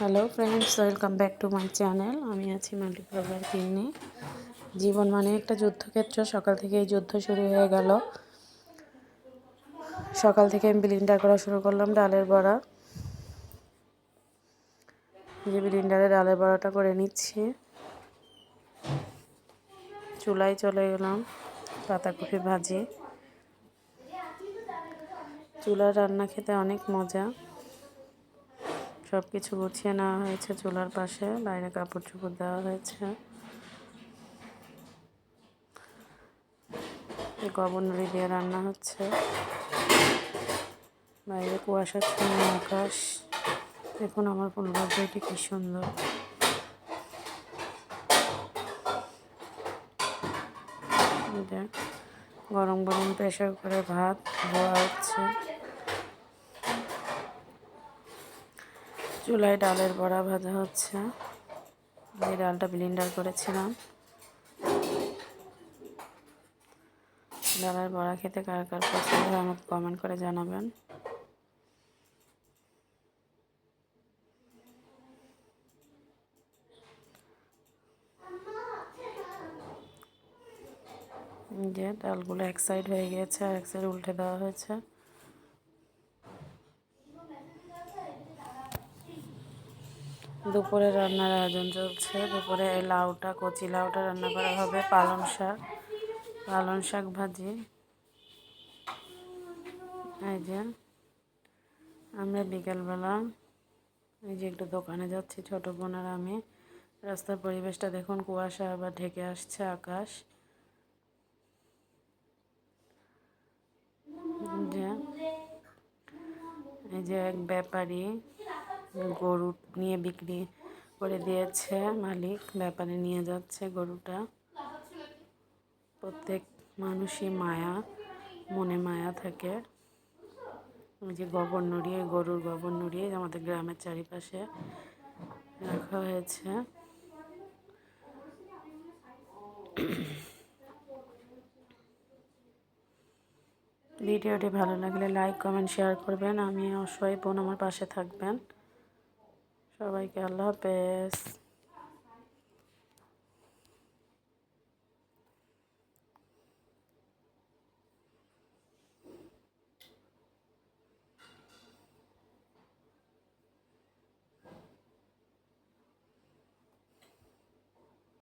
Hello friends welcome back to my channel আমি আছি মাল্টিক blogger কিন্নি জীবন মানে একটা যুদ্ধক্ষেত্র। সকাল থেকে এই যুদ্ধ শুরু হয়ে গেল। সকাল থেকে আমি বিলিন্ডার করা শুরু করলাম, ডালের বড়া। যে বিলিন্ডারে ডালের বড়াটা করে নিচ্ছি। চুলায় চলে গেলাম পাতাকপি ভাজি। চুলার রান্না খেতে অনেক মজা। সব কিছু গুছিয়ে নেওয়া হয়েছে চুলার পাশে, বাইরে কাপড় চোপড় দেওয়া হয়েছে। গবনরি দিয়ে রান্না হচ্ছে। বাইরে কুয়াশার কুয়াশাচ্ছন্ন আকাশ। দেখুন আমার ফুলভাগ্যটি কি সুন্দর। গরম গরম প্রেশার করে ভাত ধোয়া হচ্ছে। চুলায় ডালের বড়া ভাজা হচ্ছে। এই ডালটা ব্লিন্ডার করেছিলাম। ডালের বড়া খেতে কার কার পছন্দ হয় আমাকে কমেন্ট করে জানাবেন। যে ডালগুলো এক সাইড হয়ে গিয়েছে আর এক সাইড উল্টে দেওয়া হয়েছে। দুপুরে রান্নার আয়োজন চলছে। দুপুরে এই লাউটা, কচি লাউটা রান্না করা হবে, পালং শাক পালং শাক ভাজি। এই যে, আমরা বিকেলবেলা এই যে একটু দোকানে যাচ্ছি, ছোটো বোন আর আমি। রাস্তার পরিবেশটা দেখুন, কুয়াশা আবার ঢেকে আসছে আকাশ। এই যে এক ব্যাপারী গরু নিয়ে বিক্রি করে দিয়েছে মালিক, ব্যাপারে নিয়ে যাচ্ছে গরুটা। প্রত্যেক মানুষই মায়া, মনে মায়া থাকে। যে গোবর নড়িয়ে গরুর গোবর নড়িয়ে আমাদের গ্রামের চারিপাশে রাখা হয়েছে। ভিডিওটি ভালো লাগলে লাইক, কমেন্ট, শেয়ার করবেন। আমি অসহায় বোন আমার পাশে থাকবেন। সবাইকে আল্লাহ হাফেজ